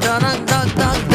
dun dun dun dun